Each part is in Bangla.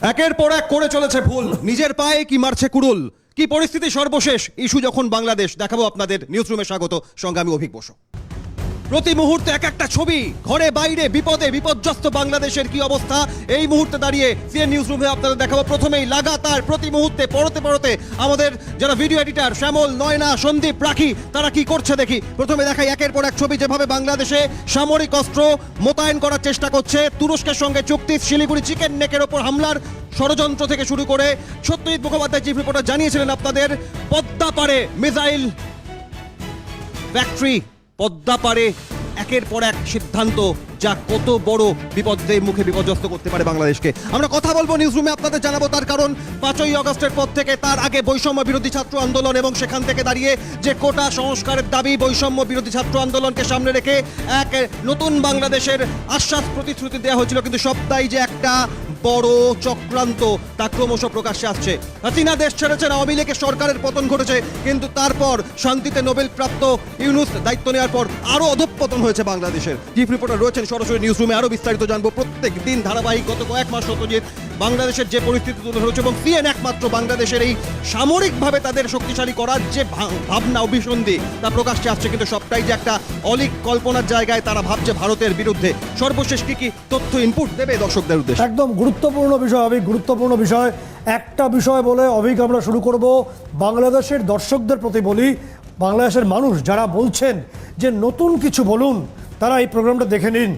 একের পর এক করে চলেছে ভুল। নিজের পায়ে কি মারছে কুড়ুল? কি পরিস্থিতি সর্বশেষ? ইস্যু যখন বাংলাদেশ, দেখাবো আপনাদের নিউজরুমে স্বাগত। সঙ্গে আমি অভিক বসু। প্রতি মুহূর্তে এক একটা ছবি। ঘরে, বাইরে, বিপদে, বিপর্যস্ত বাংলাদেশের কি অবস্থা? এই মুহূর্তে দাঁড়িয়ে সিএন নিউজ রুমে আপনাদের দেখাবো প্রথমেই লাগাতার প্রতি মুহূর্তে, পড়তে পড়তে আমাদের যারা ভিডিও এডিটার শ্যামল, নয়না, সন্দীপ, রাখি, তারা কি করছে দেখি। প্রথমে দেখাই একের পর এক ছবি যেভাবে বাংলাদেশে সামরিক অস্ত্র মোতায়েন করার চেষ্টা করছে। তুরস্কের সঙ্গে চুক্তি, শিলিগুড়ি চিকেন নেকের ওপর হামলার ষড়যন্ত্র থেকে শুরু করে সত্যজিৎ মুখোপাধ্যায় চিফ রিপোর্টার জানিয়েছিলেন আপনাদের, পদ্মা পারে মিসাইল ফ্যাক্টরি পদ্মা পারে একের পর এক সিদ্ধান্ত যা কত বড় বিপদের মুখে বিপর্যস্ত করতে পারে বাংলাদেশকে। আমরা কথা বলব নিউজ রুমে আপনাদের জানাব তার কারণ পাঁচই অগস্টের পর থেকে তার আগে বৈষম্য বিরোধী ছাত্র আন্দোলন এবং সেখান থেকে দাঁড়িয়ে যে কোটা সংস্কারের দাবি বৈষম্য বিরোধী ছাত্র আন্দোলনকে সামনে রেখে এক নতুন বাংলাদেশের আশ্বাস প্রতিশ্রুতি দেওয়া হয়েছিল। কিন্তু সবটাই যে একটা বড় চক্রান্ত। তা ক্রমশ প্রকাশ্যে আসছে। হাসিনা দেশ ছেড়েছেন, আওয়ামী লীগের সরকারের পতন ঘটেছে। কিন্তু তারপর শান্তিতে নোবেল প্রাপ্ত ইউনুস দায়িত্ব নেওয়ার পর আরও অধঃপতন হয়েছে বাংলাদেশের। চিফ রিপোর্টার রয়েছেন সরাসরি নিউজরুমে। আরও বিস্তারিত জানব প্রত্যেক দিন ধারাবাহিক গত কয়েক মাস সত্যজিৎ বাংলাদেশের যে পরিস্থিতি তুলে ধরেছে এবং সিএন একমাত্র বাংলাদেশের এই সামরিকভাবে তাদের শক্তিশালী করার যে ভাবনা, অভিসন্ধি তা প্রকাশ্যে আসছে কিন্তু সবটাই যে একটা অলিক কল্পনার জায়গায় তারা ভাবছে ভারতের বিরুদ্ধে। সর্বশেষ কি কি তথ্য ইনপুট দেবে দর্শকদের উদ্দেশ্যে? একদম গুরুত্বপূর্ণ বিষয় অভিক গুরুত্বপূর্ণ বিষয়। একটা বিষয় বলে অভিক আমরা শুরু করব। বাংলাদেশের দর্শকদের প্রতি বলি, বাংলাদেশের মানুষ যারা বলছেন যে নতুন কিছু বলুন, তারা এই প্রোগ্রামটা দেখে নিন।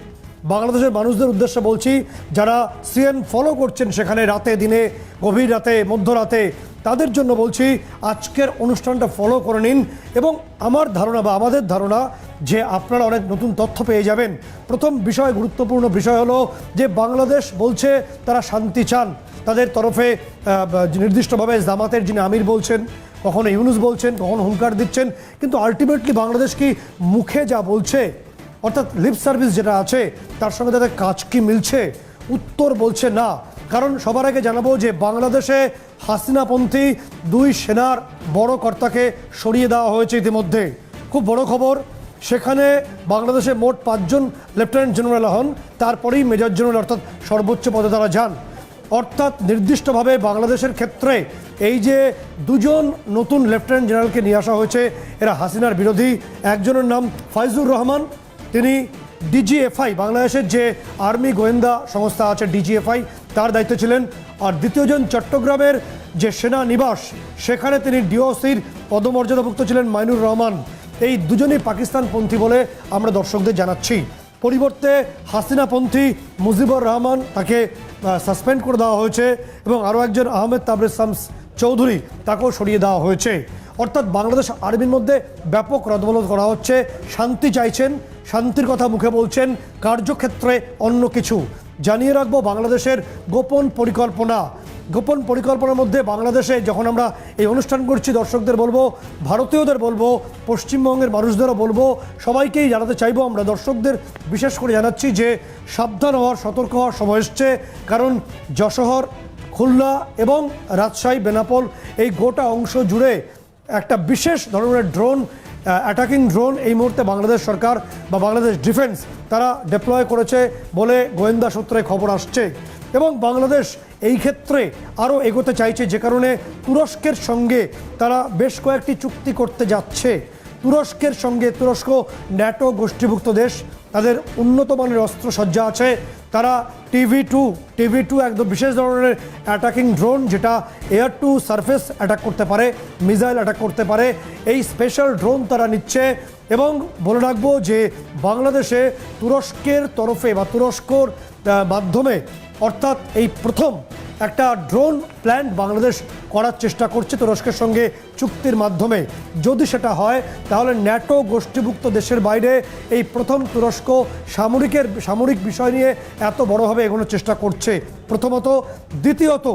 বাংলাদেশের মানুষদের উদ্দেশ্যে বলছি, যারা সিএন ফলো করছেন সেখানে রাতে, দিনে, গভীর রাতে, মধ্যরাতে, তাদের জন্য বলছি, আজকের অনুষ্ঠানটা ফলো করে নিন এবং আমার ধারণা বা আমাদের ধারণা যে আপনারা অনেক নতুন তথ্য পেয়ে যাবেন। প্রথম বিষয়, গুরুত্বপূর্ণ বিষয় হলো যে বাংলাদেশ বলছে তারা শান্তি চান। তাদের তরফে নির্দিষ্টভাবে জামাতের যিনি আমির বলছেন, কখনো ইউনুস বলছেন, কখনো হুঙ্কার দিচ্ছেন, কিন্তু আলটিমেটলি বাংলাদেশ কি মুখে যা বলছে অর্থাৎ লিপ সার্ভিস যেটা আছে, তার সঙ্গে তাদের কাজ কি মিলছে? উত্তর বলছে না। কারণ সবার আগে জানাব যে বাংলাদেশে হাসিনাপন্থী দুই সেনার বড় কর্তাকে সরিয়ে দেওয়া হয়েছে ইতিমধ্যে। খুব বড় খবর, সেখানে বাংলাদেশে মোট পাঁচজন লেফটেন্যান্ট জেনারেল হন, তারপরেই মেজর জেনারেল অর্থাৎ সর্বোচ্চ পদে তারা যান। অর্থাৎ নির্দিষ্টভাবে বাংলাদেশের ক্ষেত্রে এই যে দুজন নতুন লেফটেন্যান্ট জেনারেলকে নিয়ে আসা হয়েছে, এরা হাসিনার বিরোধী। একজনের নাম ফাইজুর রহমান তিনি ডিজিএফআই বাংলাদেশের যে আর্মি গোয়েন্দা সংস্থা আছে ডিজিএফআই তার দায়িত্ব ছিলেন। আর দ্বিতীয়জন চট্টগ্রামের যে সেনা নিবাস, সেখানে তিনি ডিওসির পদমর্যাদাভুক্ত ছিলেন মাইনুর রহমান। এই দুজনই পাকিস্তানপন্থী বলে আমরা দর্শকদের জানাচ্ছি। পরিবর্তে হাসিনাপন্থী মুজিবুর রহমান তাকে সাসপেন্ড করে দেওয়া হয়েছে এবং আরও একজন আহমেদ তাবরে শামস চৌধুরী তাকেও সরিয়ে দেওয়া হয়েছে। অর্থাৎ বাংলাদেশ আর্মির মধ্যে ব্যাপক রদবলত করা হচ্ছে, শান্তি চাইছেন শান্তির কথা মুখে বলছেন কার্যক্ষেত্রে অন্য কিছু। জানিয়ে রাখব বাংলাদেশের গোপন পরিকল্পনা। গোপন পরিকল্পনার মধ্যে বাংলাদেশে যখন আমরা এই অনুষ্ঠান করছি, দর্শকদের বলব, ভারতীয়দের বলব, পশ্চিমবঙ্গের মানুষদেরও বলব, সবাইকেই জানাতে চাইব আমরা। দর্শকদের বিশেষ করে জানাচ্ছি যে সাবধান হওয়ার, সতর্ক হওয়ার সময় এসছে। কারণ যশোহর, খুলনা এবং রাজশাহী, বেনাপোল এই গোটা অংশ জুড়ে একটা বিশেষ ধরনের ড্রোন অ্যাটাকিং ড্রোন এই মুহূর্তে বাংলাদেশ সরকার বা বাংলাদেশ ডিফেন্স তারা ডিপ্লয় করেছে বলে গোয়েন্দা সূত্রে খবর আসছে। এবং বাংলাদেশ এই ক্ষেত্রে আরও এগোতে চাইছে যে কারণে তুরস্কের সঙ্গে তারা বেশ কয়েকটি চুক্তি করতে যাচ্ছে। তুরস্কের সঙ্গে তুরস্ক, ন্যাটো গোষ্ঠীভুক্ত দেশ তাদের উন্নত মানের অস্ত্রসজ্জা আছে। তারা টিভি টু টিভি টু একদম বিশেষ ধরনের অ্যাটাকিং ড্রোন যেটা এয়ার টু সারফেস অ্যাটাক করতে পারে মিসাইল অ্যাটাক করতে পারে। এই স্পেশাল ড্রোন তারা নিচ্ছে এবং বলে রাখব যে বাংলাদেশে তুরস্কের তরফে বা তুরস্কর মাধ্যমে, অর্থাৎ এই প্রথম একটা ড্রোন প্ল্যান্ট বাংলাদেশ করার চেষ্টা করছে তুরস্কের সঙ্গে চুক্তির মাধ্যমে। যদি সেটা হয়, তাহলে ন্যাটো গোষ্ঠীভুক্ত দেশের বাইরে এই প্রথম তুরস্ক সামরিকের, সামরিক বিষয় নিয়ে এত বড়ভাবে এগোনোর চেষ্টা করছে। প্রথমত, দ্বিতীয়ত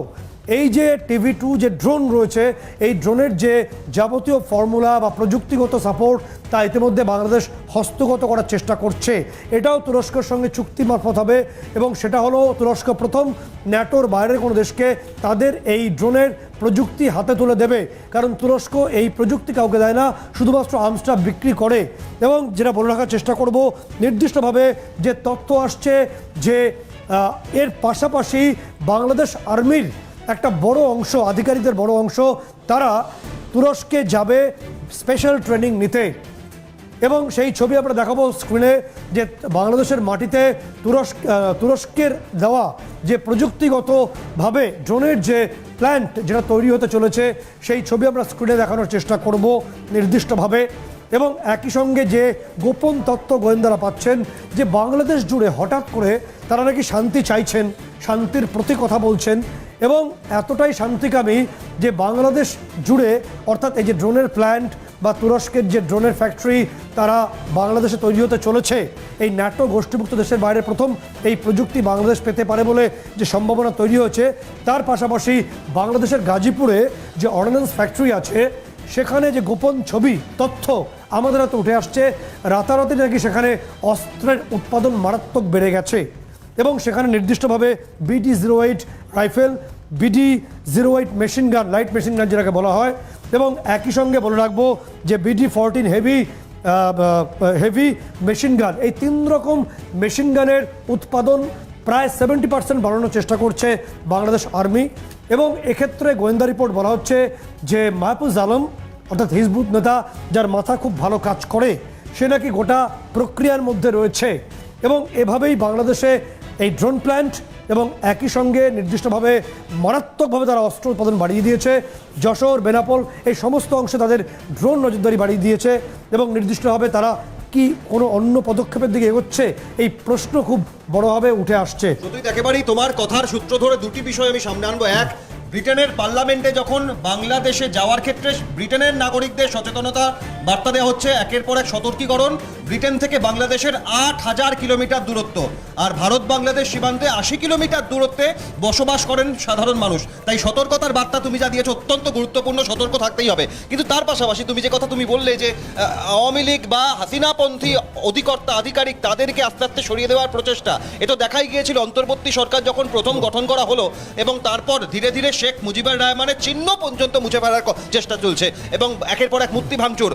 এই যে টিভি টু যে ড্রোন রয়েছে, এই ড্রোনের যে যাবতীয় ফর্মুলা বা প্রযুক্তিগত সাপোর্ট, তা ইতিমধ্যে বাংলাদেশ হস্তগত করার চেষ্টা করছে। এটাও তুরস্কের সঙ্গে চুক্তি মারফত হবে এবং সেটা হলো তুরস্ক প্রথম ন্যাটোর বাইরের কোনো দেশকে তাদের এই ড্রোনের প্রযুক্তি হাতে তুলে দেবে। কারণ তুরস্ক এই প্রযুক্তি কাউকে দেয় না, শুধুমাত্র আর্মসটা বিক্রি করে। এবং যেটা বলে রাখার চেষ্টা করব, নির্দিষ্টভাবে যে তথ্য আসছে যে এর পাশাপাশি বাংলাদেশ আর্মির একটা বড় অংশ, আধিকারিকদের বড় অংশ, তারা তুরস্কে যাবে স্পেশাল ট্রেনিং নিতে। এবং সেই ছবি আমরা দেখাবো স্ক্রিনে যে বাংলাদেশের মাটিতে তুরস্ক তুরস্কের দেওয়া যে প্রযুক্তিগতভাবে ড্রোনের যে প্ল্যান্ট যেটা তৈরি হতে চলেছে, সেই ছবি আমরা স্ক্রিনে দেখানোর চেষ্টা করব নির্দিষ্টভাবে। এবং একই সঙ্গে যে গোপন তত্ত্ব গোয়েন্দারা পাচ্ছেন, যে বাংলাদেশ জুড়ে হঠাৎ করে তারা নাকি শান্তি চাইছেন, শান্তির প্রতি কথা বলছেন এবং এতটাই শান্তিকামী যে বাংলাদেশ জুড়ে, অর্থাৎ এই যে ড্রোনের প্ল্যান্ট বা তুরস্কের যে ড্রোনের ফ্যাক্টরি, তারা বাংলাদেশে তৈরি হতে চলেছে। এই ন্যাটো গোষ্ঠীভুক্ত দেশের বাইরে প্রথম এই প্রযুক্তি বাংলাদেশ পেতে পারে বলে যে সম্ভাবনা তৈরি হয়েছে। তার পাশাপাশি বাংলাদেশের গাজীপুরে যে অর্ডিন্যান্স ফ্যাক্টরি আছে, সেখানে যে গোপন ছবি, তথ্য আমাদের হাতে উঠে আসছে। রাতারাতি নাকি সেখানে অস্ত্রের উৎপাদন মারাত্মক বেড়ে গেছে। এবং সেখানে নির্দিষ্টভাবে BD zero eight rifle, BD, zero eight machine gun, light machine gun যেটাকে বলা হয়, এবং একই সঙ্গে বলে রাখব যে BD fourteen heavy heavy machine gun. এই তিন রকম মেশিন গানের উৎপাদন প্রায় সেভেন্টি পার্সেন্ট বাড়ানোর চেষ্টা করছে বাংলাদেশ আর্মি, এবং এক্ষেত্রে গোয়েন্দা রিপোর্ট বলা হচ্ছে যে মাহফুজ আলম, অর্থাৎ হিজবুত নেতা, যার মাথা খুব ভালো কাজ করে, সে নাকি গোটা প্রক্রিয়ার মধ্যে রয়েছে, এবং এভাবেই বাংলাদেশে এই ড্রোন প্ল্যান্ট এবং একই সঙ্গে নির্দিষ্টভাবে মারাত্মকভাবে তারা অস্ত্র উৎপাদন বাড়িয়ে দিয়েছে। যশোর, বেনাপোল এই সমস্ত অংশে তাদের ড্রোন নজরদারি বাড়িয়ে দিয়েছে এবং নির্দিষ্টভাবে তারা কি কোনো অন্য পদক্ষেপের দিকে এগোচ্ছে, এই প্রশ্ন খুব বড়ভাবে উঠে আসছে। একেবারেই তোমার কথার সূত্র ধরে দুটি বিষয় আমি সামনে আনব। এক, ব্রিটেনের পার্লামেন্টে যখন বাংলাদেশে যাওয়ার ক্ষেত্রে ব্রিটেনের নাগরিকদের সচেতনতা বার্তা দেওয়া হচ্ছে একের পর এক সতর্কীকরণ। ব্রিটেন থেকে বাংলাদেশের আট হাজার কিলোমিটার দূরত্ব। আর ভারত বাংলাদেশ সীমান্তে আশি কিলোমিটার দূরত্বে বসবাস করেন সাধারণ মানুষ। তাই সতর্কতার বার্তা তুমি যা দিয়েছ অত্যন্ত গুরুত্বপূর্ণ, সতর্ক থাকতেই হবে। কিন্তু তার পাশাপাশি তুমি যে কথা তুমি বললে যে আওয়ামী লীগ বা হাসিনাপন্থী অধিকর্তা, আধিকারিক তাদেরকে আস্তে আস্তে সরিয়ে দেওয়ার প্রচেষ্টা এটা দেখাই গিয়েছিল অন্তর্বর্তী সরকার যখন প্রথম গঠন করা হলো এবং তারপর ধীরে ধীরে শেখ মুজিবুর রহমানের চিহ্ন পর্যন্ত মুছে ফেলার চেষ্টা চলছে। এবং একের পর এক মূর্তি ভাঙচুর।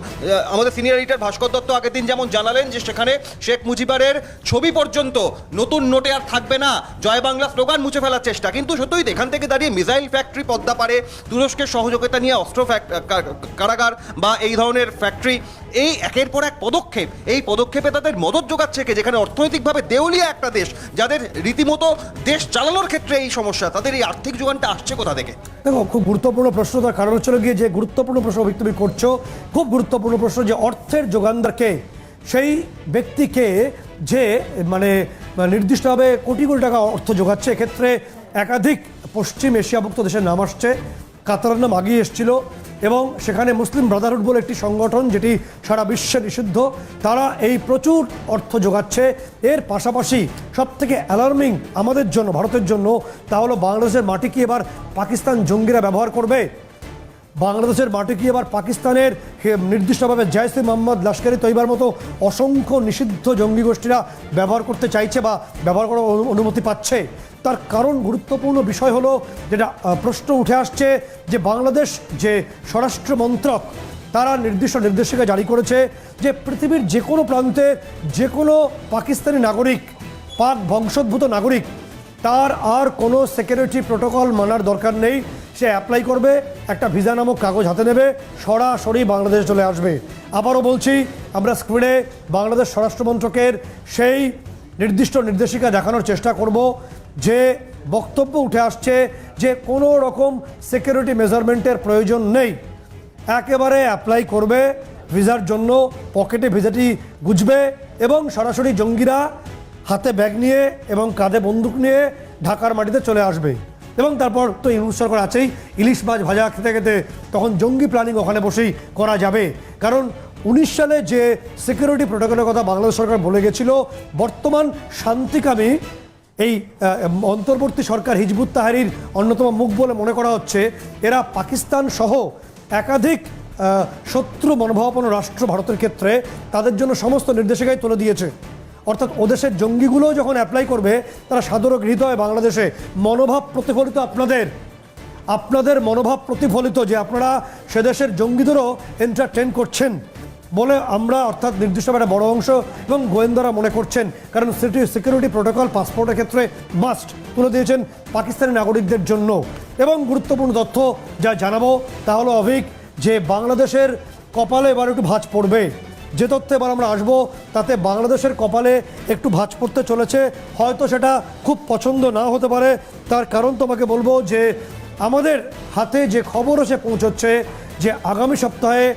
আমাদের সিনিয়র এডিটর ভাস্কর দত্ত আগের দিন যেমন জানালেন যে সেখানে শেখ মুজিবারের ছবি পর্যন্ত নতুন নোটে আর থাকবে না। জয় বাংলা স্লোগান মুছে ফেলার চেষ্টা। কিন্তু সত্যই এখান থেকে দাঁড়িয়ে মিসাইল ফ্যাক্টরি পদ্মা পারে তুরস্কের সহযোগিতা নিয়ে অস্ত্র কারাগার বা এই ধরনের ফ্যাক্টরি এই একের পর এক পদক্ষেপ, এই পদক্ষেপে তাদের মদত যোগাচ্ছে কে? যেখানে অর্থনৈতিকভাবে দেউলিয়া একটা দেশ, যাদের রীতিমতো দেশ চালানোর ক্ষেত্রে এই সমস্যা, তাদের এই আর্থিক যোগানটা আসছে কোথা থেকে? দেখো, খুব গুরুত্বপূর্ণ প্রশ্ন তার কারণ হচ্ছিল গিয়ে যে গুরুত্বপূর্ণ প্রশ্ন তুমি করছ, খুব গুরুত্বপূর্ণ প্রশ্ন যে অর্থের যোগানদারকে সেই ব্যক্তিকে যে মানে নির্দিষ্টভাবে কোটি কোটি টাকা অর্থ যোগাচ্ছে, এক্ষেত্রে একাধিক পশ্চিম এশিয়াভুক্ত দেশের নাম আসছে। কাতারের নাম আগিয়ে এসেছিল। এবং সেখানে মুসলিম ব্রাদারহুড বলে একটি সংগঠন যেটি সারা বিশ্বে নিষিদ্ধ, তারা এই প্রচুর অর্থ যোগাচ্ছে। এর পাশাপাশি সব থেকে অ্যালার্মিং আমাদের জন্য, ভারতের জন্য, তা হলো বাংলাদেশের মাটি কি এবার পাকিস্তান জঙ্গিরা ব্যবহার করবে? বাংলাদেশের মাটি কি এবার পাকিস্তানের নির্দিষ্টভাবে জয়সে মোহাম্মদ লস্করি তৈবার মতো অসংখ্য নিষিদ্ধ জঙ্গি গোষ্ঠীরা ব্যবহার করতে চাইছে বা ব্যবহার করার অনুমতি পাচ্ছে? তার কারণ গুরুত্বপূর্ণ বিষয় হলো যেটা প্রশ্ন উঠে আসছে যে বাংলাদেশ যে স্বরাষ্ট্র মন্ত্রক, তারা নির্দিষ্ট নির্দেশিকা জারি করেছে যে পৃথিবীর যে কোনো প্রান্তে যে কোনো পাকিস্তানি নাগরিক, পাক বংশোদ্ভূত নাগরিক, তার আর কোনো সিকিউরিটি প্রোটোকল মানার দরকার নেই। সে অ্যাপ্লাই করবে, একটা ভিসা নামক কাগজ হাতে নেবে, সরাসরি বাংলাদেশ চলে আসবে। আবারও বলছি, আমরা স্ক্রিনে বাংলাদেশ স্বরাষ্ট্র মন্ত্রকের সেই নির্দিষ্ট নির্দেশিকা দেখানোর চেষ্টা করব। যে বক্তব্য উঠে আসছে যে কোনো রকম সিকিউরিটি মেজারমেন্টের প্রয়োজন নেই। একেবারে অ্যাপ্লাই করবে, ভিসার জন্য পকেটে ভিসাটি গুজবে এবং সরাসরি জঙ্গিরা হাতে ব্যাগ নিয়ে এবং কাঁধে বন্দুক নিয়ে ঢাকার মাটিতে চলে আসবে। এবং তারপর তো ইলিশ সরকার আছেই, ইলিশ মাছ ভাজা খেতে খেতে তখন জঙ্গি প্ল্যানিং ওখানে বসেই করা যাবে। কারণ উনিশ সালে যে সিকিউরিটি প্রোটোকলের কথা বাংলাদেশ সরকার বলে গেছিল, বর্তমান শান্তিকামী এই অন্তর্বর্তী সরকার হিজবুত তাহারির অন্যতম মুখ বলে মনে করা হচ্ছে, এরা পাকিস্তান সহ একাধিক শত্রু মনোভাবাপন্ন রাষ্ট্র ভারতের ক্ষেত্রে তাদের জন্য সমস্ত নির্দেশিকাই তুলে দিয়েছে। অর্থাৎ ওদেশের জঙ্গিগুলোও যখন অ্যাপ্লাই করবে, তারা সাদরে হৃদয় বাংলাদেশে মনোভাব প্রতিফলিত আপনাদের। আপনাদের মনোভাব প্রতিফলিত যে আপনারা সে দেশের জঙ্গিদেরও এন্টারটেন করছেন। বলে আমরা অর্থাৎ নির্দিষ্টভাবে একটা বড় অংশ এবং গোয়েন্দারা মনে করছেন, কারণ সিটি সিকিউরিটি প্রোটোকল, পাসপোর্টের ক্ষেত্রে মাস্ট তুলে দিয়েছেন পাকিস্তানি নাগরিকদের জন্য। এবং গুরুত্বপূর্ণ তথ্য যা জানাব তা হলো, অভিক, যে বাংলাদেশের কপালে এবার একটু ভাঁজ পড়বে। যে তথ্যে এবার আমরা আসব, তাতে বাংলাদেশের কপালে একটু ভাঁজ পড়তে চলেছে। হয়তো সেটা খুব পছন্দ না হতে পারে। তার কারণ তোমাকে বলব যে, আমাদের হাতে যে খবর এসে পৌঁছচ্ছে যে, আগামী সপ্তাহে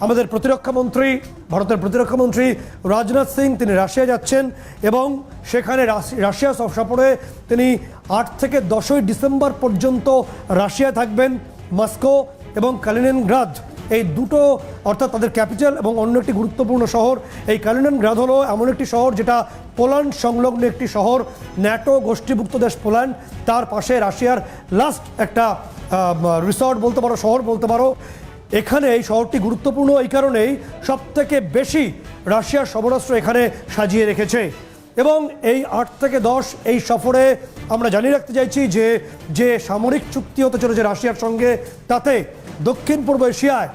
আমাদের প্রতিরক্ষা মন্ত্রী, ভারতের প্রতিরক্ষা মন্ত্রী রাজনাথ সিং, তিনি রাশিয়া যাচ্ছেন এবং সেখানে রাশি- রাশিয়া সফ- সফরে তিনি আট থেকে দশই ডিসেম্বর পর্যন্ত রাশিয়া থাকবেন। মস্কো এবং কালিনিনগ্রাদ, এই দুটো অর্থাৎ তাদের ক্যাপিটাল এবং অন্য একটি গুরুত্বপূর্ণ শহর। এই কালিনিনগ্রাদ হলো এমন একটি শহর যেটা পোল্যান্ড সংলগ্ন একটি শহর, ন্যাটো গোষ্ঠীভুক্ত দেশ পোল্যান্ড। তার পাশে রাশিয়ার লাস্ট একটা রিসর্ট বলতে পারো, শহর বলতে পারো। এখানে এই শহরটি গুরুত্বপূর্ণ, এই কারণেই সব থেকে বেশি রাশিয়ার সমরাস্ত্র এখানে সাজিয়ে রেখেছে। এবং এই আট থেকে দশ এই সফরে আমরা জানিয়ে রাখতে চাইছি যে যে সামরিক চুক্তি হতে চলেছে রাশিয়ার সঙ্গে, তাতে দক্ষিণ পূর্ব এশিয়ায়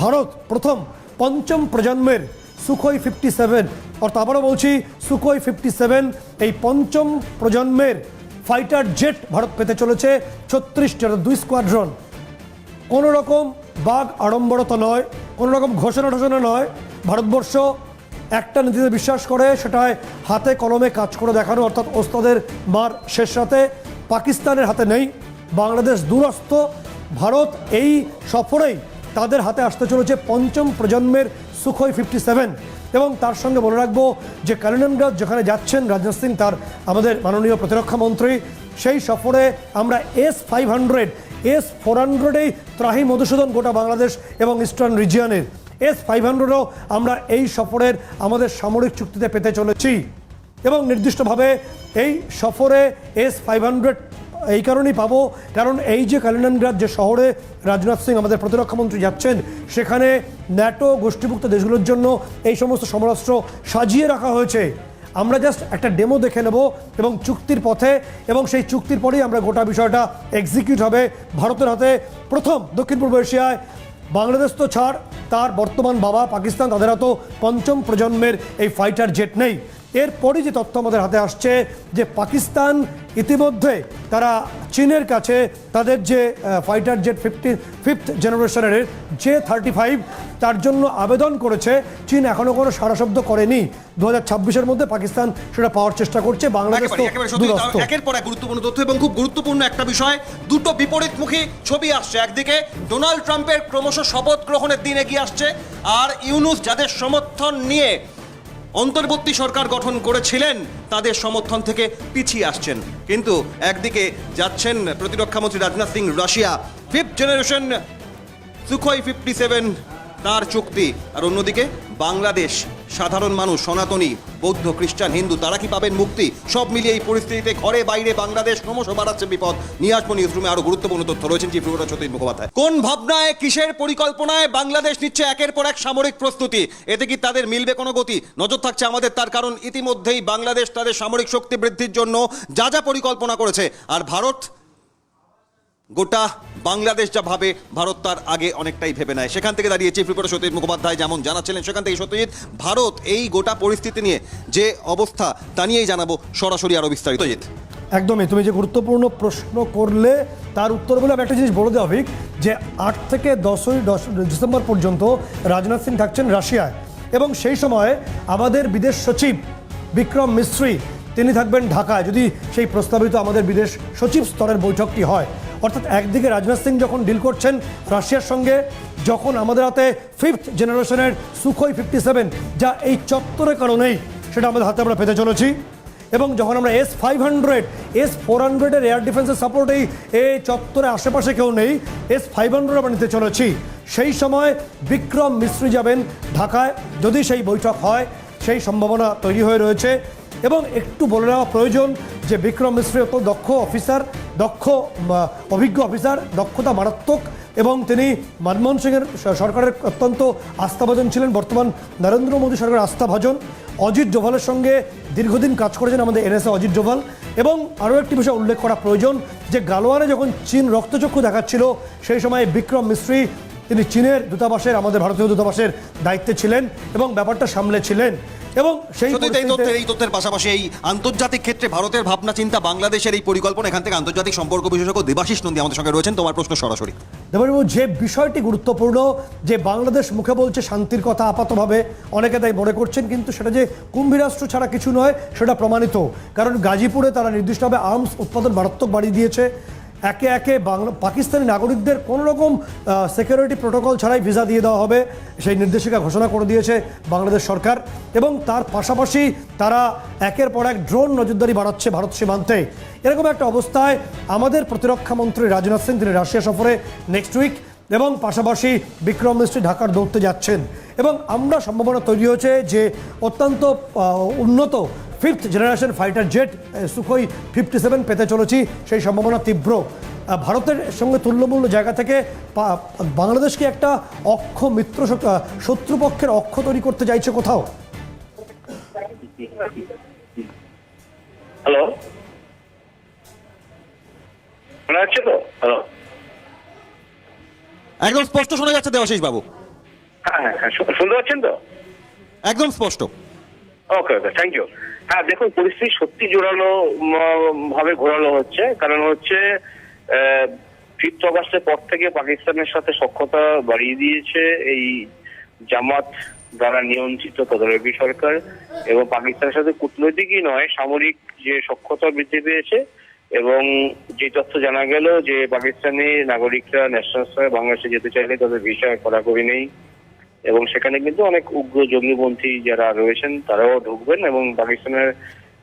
ভারত প্রথম, পঞ্চম প্রজন্মের সুখোই ফিফটি সেভেন অর্থাৎ আবারও বলছি, সুখোই ফিফটি সেভেন এই পঞ্চম প্রজন্মের ফাইটার জেট ভারত পেতে চলেছে ছত্রিশটা দুই স্কোয়াড্রন কোনো রকম বাঘ আড়ম্বরতা নয় কোনো রকম ঘোষণা টোষণা নয়। ভারতবর্ষ একটা নীতিতে বিশ্বাস করে সেটায় হাতে কলমে কাজ করে দেখানো, অর্থাৎ ওস্তাদের মার শেষ রাতে। পাকিস্তানের হাতে নেই, বাংলাদেশ দূরস্থ ভারত এই সফরেই তাদের হাতে আসতে চলেছে পঞ্চম প্রজন্মের সুখোই ফিফটি সেভেন এবং তার সঙ্গে বলে রাখব যে কালিনগ্রাদ যেখানে যাচ্ছেন রাজনাথ সিং, তার আমাদের মাননীয় প্রতিরক্ষা মন্ত্রী, সেই সফরে আমরা S five hundred S four হান্ড্রেডেই ত্রাহি মধুসূদন গোটা বাংলাদেশ এবং ইস্টার্ন রিজিয়নের। এস ফাইভ হান্ড্রেডও আমরা এই সফরের আমাদের সামরিক চুক্তিতে পেতে চলেছি। এবং নির্দিষ্টভাবে এই সফরে এস ফাইভ হান্ড্রেড এই কারণেই পাবো, কারণ এই যে কালিনানগ্রাদ যে শহরে রাজনাথ সিং আমাদের প্রতিরক্ষা মন্ত্রী যাচ্ছেন, সেখানে ন্যাটো গোষ্ঠীভুক্ত দেশগুলোর জন্য এই সমস্ত সমরাস্ত্র সাজিয়ে রাখা হয়েছে। আমরা জাস্ট একটা ডেমো দেখে নেব এবং চুক্তির পথে, এবং সেই চুক্তির পরেই আমরা গোটা বিষয়টা এক্সিকিউট হবে ভারতের হাতে। প্রথম দক্ষিণ পূর্ব এশিয়ায় বাংলাদেশ তো ছাড়, তার বর্তমান বাবা পাকিস্তান, তাদের হাতেও পঞ্চম প্রজন্মের এই ফাইটার জেট নেই। এরপরই যে তথ্য আমাদের হাতে আসছে যে পাকিস্তান ইতিমধ্যে তারা চীনের কাছে তাদের যে ফাইটার জেট ফিফটি ফিফথ জেনারেশনের জে থার্টি ফাইভ তার জন্য আবেদন করেছে। চীন এখনও কোনো সারা শব্দ করেনি। দু হাজার ছাব্বিশের মধ্যে পাকিস্তান সেটা পাওয়ার চেষ্টা করছে। বাংলাদেশ একের পর এক গুরুত্বপূর্ণ তথ্য এবং খুব গুরুত্বপূর্ণ একটা বিষয় দুটো বিপরীতমুখী ছবি আসছে। একদিকে ডোনাল্ড ট্রাম্পের ক্রমশ শপথ গ্রহণের দিন এগিয়ে আসছে আর ইউনুস যাদের সমর্থন নিয়ে অন্তর্বর্তী সরকার গঠন করেছিলেন, তাদের সমর্থন থেকে পিছিয়ে আসছেন। কিন্তু একদিকে যাচ্ছেন প্রতিরক্ষামন্ত্রী Rajnath Singh Russia fifth generation Sukhoi fifty seven তার চুক্তি। আর অন্যদিকে বাংলাদেশ সাধারণ মানুষ, সনাতনী, বৌদ্ধ, খ্রিস্টান, হিন্দু, তারা কি পাবেন মুক্তি? সব মিলিয়ে এই পরিস্থিতিতে ঘরে বাইরে বাংলাদেশ ক্রমশ বাড়াচ্ছে বিপদ। নিয়ে আসব নিউজ রুমে আরও গুরুত্বপূর্ণ তথ্য রয়েছেন চিফ রিপোর্টার সতীন মুখোপাধ্যায়। কোন ভাবনায়, কিসের পরিকল্পনায় বাংলাদেশ নিচ্ছে একের পর এক সামরিক প্রস্তুতি? এতে কি তাদের মিলবে কোনো গতি? নজর থাকছে আমাদের, তার কারণ ইতিমধ্যেই বাংলাদেশ তাদের সামরিক শক্তি বৃদ্ধির জন্য যা যা পরিকল্পনা করেছে। আর ভারত গোটা বাংলাদেশ যা ভাবে ভারত তার আগে অনেকটাই ভেবে নেয়। সেখান থেকে দাঁড়িয়ে চিফ রিপোর্টার সত্যজিৎ মুখোপাধ্যায় যেমন জানাচ্ছিলেন সেখান থেকে সত্যজিৎ ভারত এই গোটা পরিস্থিতি নিয়ে যে অবস্থা তা নিয়েই জানাব সরাসরি আরও বিস্তারিত। একদমই তুমি যে গুরুত্বপূর্ণ প্রশ্ন করলে তার উত্তর বলে আমি একটা জিনিস বলে দেওয়া যে আট থেকে দশই দশ ডিসেম্বর পর্যন্ত রাজনাথ সিং থাকছেন রাশিয়ায়। এবং সেই সময় আমাদের বিদেশ সচিব বিক্রম মিস্ত্রি তিনি থাকবেন ঢাকায়, যদি সেই প্রস্তাবিত আমাদের বিদেশ সচিব স্তরের বৈঠকটি হয়। অর্থাৎ একদিকে রাজনাথ সিং যখন ডিল করছেন রাশিয়ার সঙ্গে, যখন আমাদের হাতে ফিফথ জেনারেশনের সুখই ফিফটি সেভেন যা এই চত্বরের কারণেই সেটা আমাদের হাতে আমরা পেতে চলেছি। এবং যখন আমরা S five hundred S four হান্ড্রেডের এয়ার ডিফেন্সের সাপোর্টেই এই চত্বরে আশেপাশে কেউ নেই এস ফাইভ হান্ড্রেড আমরা নিতে চলেছি। সেই সময় বিক্রম মিস্ত্রি যাবেন ঢাকায়, যদি সেই বৈঠক হয় সেই সম্ভাবনা তৈরি হয়ে রয়েছে। এবং একটু বলে নেওয়া প্রয়োজন যে বিক্রম মিস্ত্রি অত দক্ষ অফিসার, দক্ষ অভিজ্ঞ অফিসার, দক্ষতা মারাত্মক এবং তিনি মনমোহন সিংয়ের সরকারের অত্যন্ত আস্থাভাজন ছিলেন। বর্তমান নরেন্দ্র মোদী সরকারের আস্থাভাজন। অজিত ডোভালের সঙ্গে দীর্ঘদিন কাজ করেছেন আমাদের এনএসএ অজিত ডোভাল। এবং আরও একটি বিষয় উল্লেখ করা প্রয়োজন যে গালোয়ানে যখন চীন রক্তচক্ষু দেখাচ্ছিল, সেই সময় বিক্রম মিস্ত্রি তিনি চীনের দূতাবাসের আমাদের ভারতীয় দূতাবাসের দায়িত্বে ছিলেন এবং ব্যাপারটা সামলেছিলেন। এবং সেই এই তথ্যের এই তথ্যের পাশাপাশি এই আন্তর্জাতিক ক্ষেত্রে ভারতের ভাবনা চিন্তা বাংলাদেশের এই পরিকল্পনা এখান থেকে আন্তর্জাতিক সম্পর্ক বিশেষজ্ঞ দেবাশিস নন্দী আমাদের সঙ্গে রয়েছেন। তোমার প্রশ্ন সরাসরি। দেববাবু যে বিষয়টি গুরুত্বপূর্ণ যে বাংলাদেশ মুখে বলছে শান্তির কথা আপাতভাবে অনেকে তাই মনে করছেন কিন্তু সেটা যে কুম্ভীরাষ্ট্র ছাড়া কিছু নয় সেটা প্রমাণিত। কারণ গাজীপুরে তারা নির্দিষ্টভাবে আর্মস উৎপাদন মারাত্মক বাড়িয়ে দিয়েছে। একে একে বাংলা পাকিস্তানি নাগরিকদের কোনো রকম সিকিউরিটি প্রোটোকল ছাড়াই ভিসা দিয়ে দেওয়া হবে, সেই নির্দেশিকা ঘোষণা করে দিয়েছে বাংলাদেশ সরকার। এবং তার পাশাপাশি তারা একের পর এক ড্রোন নজরদারি বাড়াচ্ছে ভারত সীমান্তে। এরকম একটা অবস্থায় আমাদের প্রতিরক্ষা মন্ত্রী রাজনাথ সিং, তিনি রাশিয়া সফরে নেক্সট উইক এবং পাশাপাশি বিক্রম মিস্ত্রি ঢাকার দৌড়তে যাচ্ছেন। এবং আমরা সম্ভাবনা তৈরি হয়েছে যে অত্যন্ত উন্নত fifth generation fighter jet Sukhoi fifty seven পেতে চলেছি সেই সম্ভাবনা তীব্র। ভারতের সঙ্গে তুল্যমূল্য জায়গা থেকে বাংলাদেশকে একটা অক্ষ মিত্র শত্রুপক্ষের অক্ষ তৈরি করতে চাইছে কোথাও? হ্যালো? শোনা যাচ্ছে তো? হ্যালো? একদম স্পষ্ট শোনা যাচ্ছে দেবাশিস বাবু। হ্যাঁ হ্যাঁ হ্যাঁ শুনতে পাচ্ছেন তো? একদম স্পষ্ট। ওকে ওকে থ্যাংক ইউ হ্যাঁ দেখুন, পরিস্থিতি সত্যি জোরালো ভাবে ঘোরালো হচ্ছে। কারণ হচ্ছে ফিফথ অগাস্টের পর থেকে পাকিস্তানের সাথে সক্ষতা বাড়িয়ে দিয়েছে এই জামাত দ্বারা নিয়ন্ত্রিত তদারকি সরকার। এবং পাকিস্তানের সাথে কূটনৈতিকই নয়, সামরিক যে সক্ষতা বৃদ্ধি পেয়েছে এবং যে তথ্য জানা গেল যে পাকিস্তানি নাগরিকরা ন্যাশনাল স্তরে বাংলাদেশে যেতে চাইলে তাদের ভিসা কড়াকড়ি নেই। এবং সেখানে কিন্তু অনেক উগ্র জঙ্গিপন্থী যারা রয়েছেন, তারাও ঢুকবেন এবং পাকিস্তানের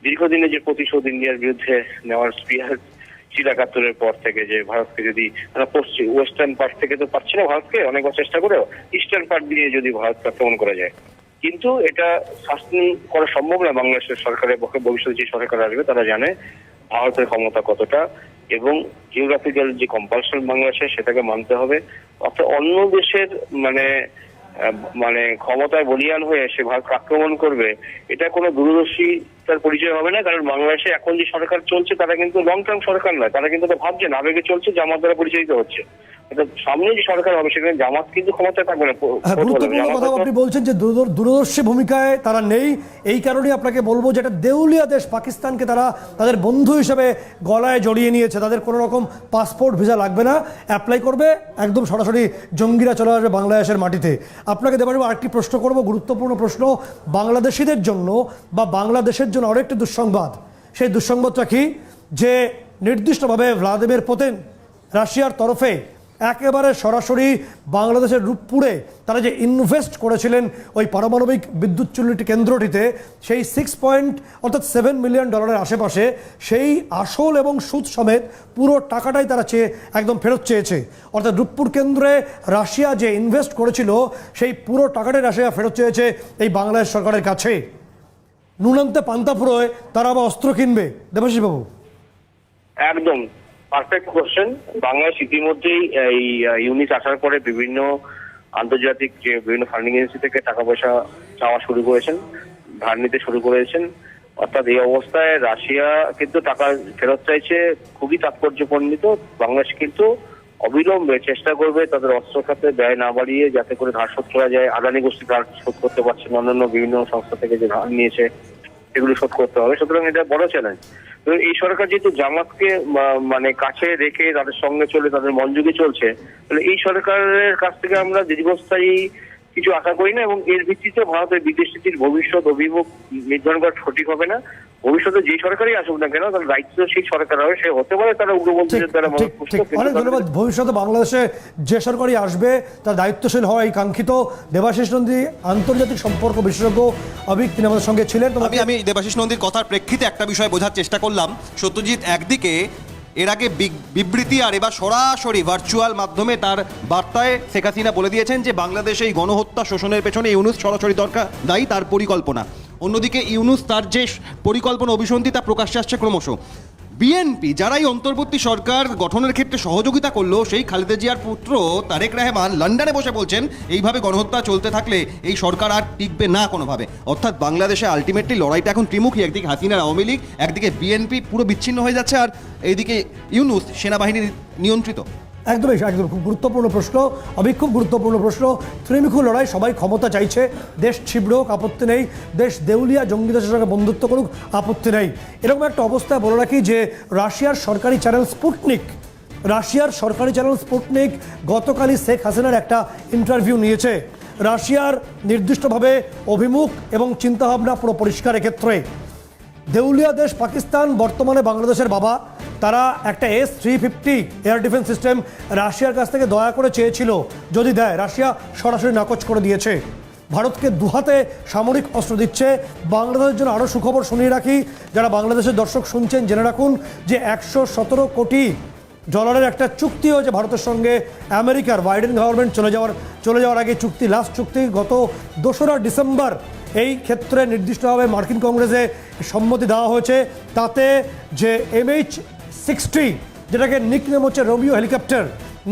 দীর্ঘদিনে যে প্রতিশোধ ইন্ডিয়ার বিরুদ্ধে নেওয়ার স্পিয়ার ছিল একাত্তরের পর থেকে যে ভারতকে যদি মানে পশ্চিম ওয়েস্টার্ন পার্ট থেকে তো পারছি না ভারতকে অনেকবার চেষ্টা করেও ইস্টার্ন পার্ট দিয়ে যদি ভারতকে আক্রমণ করা যায়। কিন্তু এটা শাসন করা সম্ভব না বাংলাদেশের সরকারের পক্ষে, ভবিষ্যতে যে সরকার আসবে তারা জানে ভারতের ক্ষমতা কতটা এবং জিওগ্রাফিক্যাল যে কম্পালশন বাংলাদেশে, সেটাকে মানতে হবে। অর্থাৎ অন্য দেশের মানে মানে ক্ষমতায় বলিয়ান হয়ে সে ভারতকে আক্রমণ করবে এটা কোনো দূরদর্শিতার পরিচয় হবে না কারণ বাংলাদেশে এখন যে সরকার চলছে তারা কিন্তু লং টার্ম সরকার নয় তারা কিন্তু এটা ভাবছেন আবেগে চলছে জামাত দ্বারা পরিচালিত হচ্ছে। সামনে যে সরকার হবে সেখানে জামাত কিন্তু ক্ষমতায় থাকবে না প- হ্যাঁ, প্রথম কথা, গুরুত্বপূর্ণ কথা আপনি বলছেন যে দূরদর্শী ভূমিকায় তারা নেই এই কারণেই আপনাকে বলব যে দেউলিয়া দেশ পাকিস্তানকে তারা তাদের বন্ধু হিসেবে গলায় জড়িয়ে নিয়েছে তাদের কোনো রকম পাসপোর্ট ভিসা লাগবে না অ্যাপ্লাই করবে একদম সরাসরি জঙ্গিরা চলে আসবে বাংলাদেশের মাটিতে। আপনাকে দেবার আরেকটি প্রশ্ন করব, গুরুত্বপূর্ণ প্রশ্ন। বাংলাদেশিদের জন্য বা বাংলাদেশের জন্য আরেকটি দুঃসংবাদ। সেই দুঃসংবাদটা কি? যে নির্দিষ্টভাবে ভ্লাদিমির পুতিন রাশিয়ার তরফে একেবারে সরাসরি বাংলাদেশের রূপপুরে তারা যে ইনভেস্ট করেছিলেন ওই পারমাণবিক বিদ্যুৎ চুল্লিটি কেন্দ্রটিতে, সেই সিক্স পয়েন্ট অর্থাৎ সেভেন মিলিয়ন ডলারের আশেপাশে সেই আসল এবং সুদ সমেত পুরো টাকাটাই তারা চেয়ে, একদম ফেরত চেয়েছে। অর্থাৎ রূপপুর কেন্দ্রে রাশিয়া যে ইনভেস্ট করেছিল, সেই পুরো টাকাটাই রাশিয়া ফেরত চেয়েছে এই বাংলাদেশ সরকারের কাছে। নুনান্তে পান্তাপুরোয় তারা আবার অস্ত্র কিনবে। দেবাশিস বাবু একদম। পারফেক্ট কোশ্চেন বাংলাদেশ ইতিমধ্যেই এই ইউনিট আসার পরে বিভিন্ন আন্তর্জাতিক যে বিভিন্ন ফান্ডিং এজেন্সি থেকে টাকা পয়সা চাওয়া শুরু করেছেন, ধার নিতে শুরু করেছেন। অর্থাৎ এই অবস্থায় রাশিয়া কিন্তু টাকা ফেরত চাইছে, খুবই তাৎপর্যপণ্ডিত। বাংলাদেশ কিন্তু অবিলম্বে চেষ্টা করবে তাদের অস্ত্র খাতে ব্যয় না বাড়িয়ে যাতে করে ধার শোধ করা যায়। আদানি গোষ্ঠী ধার শোধ করতে পারছে অন্যান্য বিভিন্ন সংস্থা থেকে যে ধার নিয়েছে, সেগুলো শোধ করতে হবে। সুতরাং এটা বড় চ্যালেঞ্জ তো এই সরকার যেহেতু জামাতকে মানে কাছে রেখে তাদের সঙ্গে চলে, তাদের মনযোগে চলছে, তাহলে এই সরকারের কাছ থেকে আমরা দীর্ঘস্থায়ী কিছু আশা করি না, এবং এর ভিত্তিতে ভারতের বিদেশ নীতির ভবিষ্যৎ অভিমুখ নির্ধারণ করা সঠিক হবে না। ভবিষ্যতে যে সরকারই আসুক না কেন তার দায়িত্ব সেই সরকার হবে সে হতে পারে তারা উগ্রপন্থীদের দ্বারা অনেক ধন্যবাদ। ভবিষ্যতে বাংলাদেশে যে সরকারই আসবে তার দায়িত্বশীল হওয়া এই কাঙ্ক্ষিত দেবাশিস নন্দী আন্তর্জাতিক সম্পর্ক বিশেষজ্ঞ অভিক তিনি আমাদের সঙ্গে ছিলেন। আমি আমি দেবাশিস নন্দীর কথার প্রেক্ষিতে একটা বিষয় বোঝার চেষ্টা করলাম। সত্যজিৎ একদিকে এর আগে বিবৃতি আর এবার সরাসরি ভার্চুয়াল মাধ্যমে তার বার্তায় শেখ হাসিনা বলে দিয়েছেন যে বাংলাদেশে এই গণহত্যা শোষণের পেছনে ইউনুস সরাসরি দরকার দায়ী তার পরিকল্পনা। অন্যদিকে ইউনুস তার যে পরিকল্পনা অভিসন্ধি তা প্রকাশ্যে আসছে ক্রমশ। বিএনপি, যারাই অন্তর্বর্তী সরকার গঠনের ক্ষেত্রে সহযোগিতা করল, সেই খালেদা জিয়ার পুত্র তারেক রহমান লন্ডনে বসে বলছেন, এইভাবে গণহত্যা চলতে থাকলে এই সরকার আর টিকবে না কোনোভাবে। অর্থাৎ বাংলাদেশে আলটিমেটলি লড়াইটা এখন ত্রিমুখী, একদিকে হাসিনার আওয়ামী লীগ, একদিকে বিএনপি পুরো বিচ্ছিন্ন হয়ে যাচ্ছে, আর এইদিকে ইউনুস সেনাবাহিনীর নিয়ন্ত্রিত। একদমই একদম খুব গুরুত্বপূর্ণ প্রশ্ন অবি খুব গুরুত্বপূর্ণ প্রশ্ন। ত্রিমুখী লড়াই, সবাই ক্ষমতা চাইছে। দেশ ছিবড় হোক, আপত্তি নেই। দেশ দেউলিয়া, জঙ্গি দেশের সঙ্গে বন্ধুত্ব করুক, আপত্তি নেই। এরকম একটা অবস্থায় বলে রাখি যে, রাশিয়ার সরকারি চ্যানেল স্পুটনিক, রাশিয়ার সরকারি চ্যানেল স্পুটনিক গতকালই শেখ হাসিনার একটা ইন্টারভিউ নিয়েছে। রাশিয়ার নির্দিষ্টভাবে অভিমুখ এবং চিন্তাভাবনা পুরো পরিষ্কার এক্ষেত্রে। দেউলিয়া দেশ পাকিস্তান, বর্তমানে বাংলাদেশের বাবা। তারা একটা S three fifty air defence system রাশিয়ার কাছ থেকে দয়া করে চেয়েছিল। যদি দেয়, রাশিয়া সরাসরি নাকচ করে দিয়েছে। ভারতকে দুহাতে সামরিক অস্ত্র দিচ্ছে। বাংলাদেশের জন্য আরও সুখবর শুনিয়ে রাখি, যারা বাংলাদেশের দর্শক শুনছেন, জেনে রাখুন যে একশো সতেরো কোটি ডলারের একটা চুক্তি হয়েছে ভারতের সঙ্গে। আমেরিকার বাইডেন গভর্নমেন্ট চলে যাওয়ার চলে যাওয়ার আগে চুক্তি, লাস্ট চুক্তি গত দোসরা ডিসেম্বর। এই ক্ষেত্রে নির্দিষ্টভাবে মার্কিন কংগ্রেসে সম্মতি দেওয়া হয়েছে। তাতে যে এমএইচ সিক্সটি যেটাকে নিকনেম হচ্ছে রোমিও হেলিকপ্টার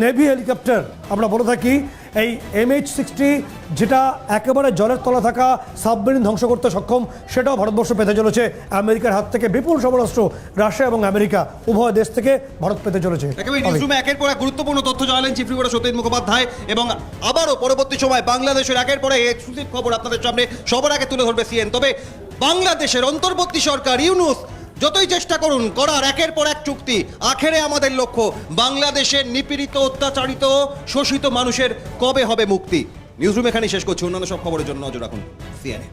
নেভি হেলিকপ্টার। আমরা বলে থাকি এই এমএইচ সিক্সটি যেটা একেবারে জলের তলা থাকা সাবমেরিন ধ্বংস করতে সক্ষম সেটাও ভারতবর্ষ পেতে চলেছে। আমেরিকার হাত থেকে বিপুল সমরাষ্ট্র রাশিয়া এবং আমেরিকা উভয় দেশ থেকে ভারত পেতে চলেছে। একের পর এক গুরুত্বপূর্ণ তথ্য জানালেন চিফ রিপোর্টার সত্যেন মুখোপাধ্যায় এবং আবারও পরবর্তী সময় বাংলাদেশের একের পর এক এক্সক্লুসিভ খবর আপনাদের সামনে সবার আগে তুলে ধরবে সিএন। তবে বাংলাদেশের অন্তর্বর্তী সরকার ইউনুস যতই চেষ্টা করুন, করার একের পর এক চুক্তি। আখেরে আমাদের লক্ষ্য, বাংলাদেশের নিপীড়িত, অত্যাচারিত, শোষিত মানুষের কবে হবে মুক্তি? নিউজরুম এখানে শেষ করছি, অন্যান্য সব খবরের জন্য নজর রাখুন সিএনএ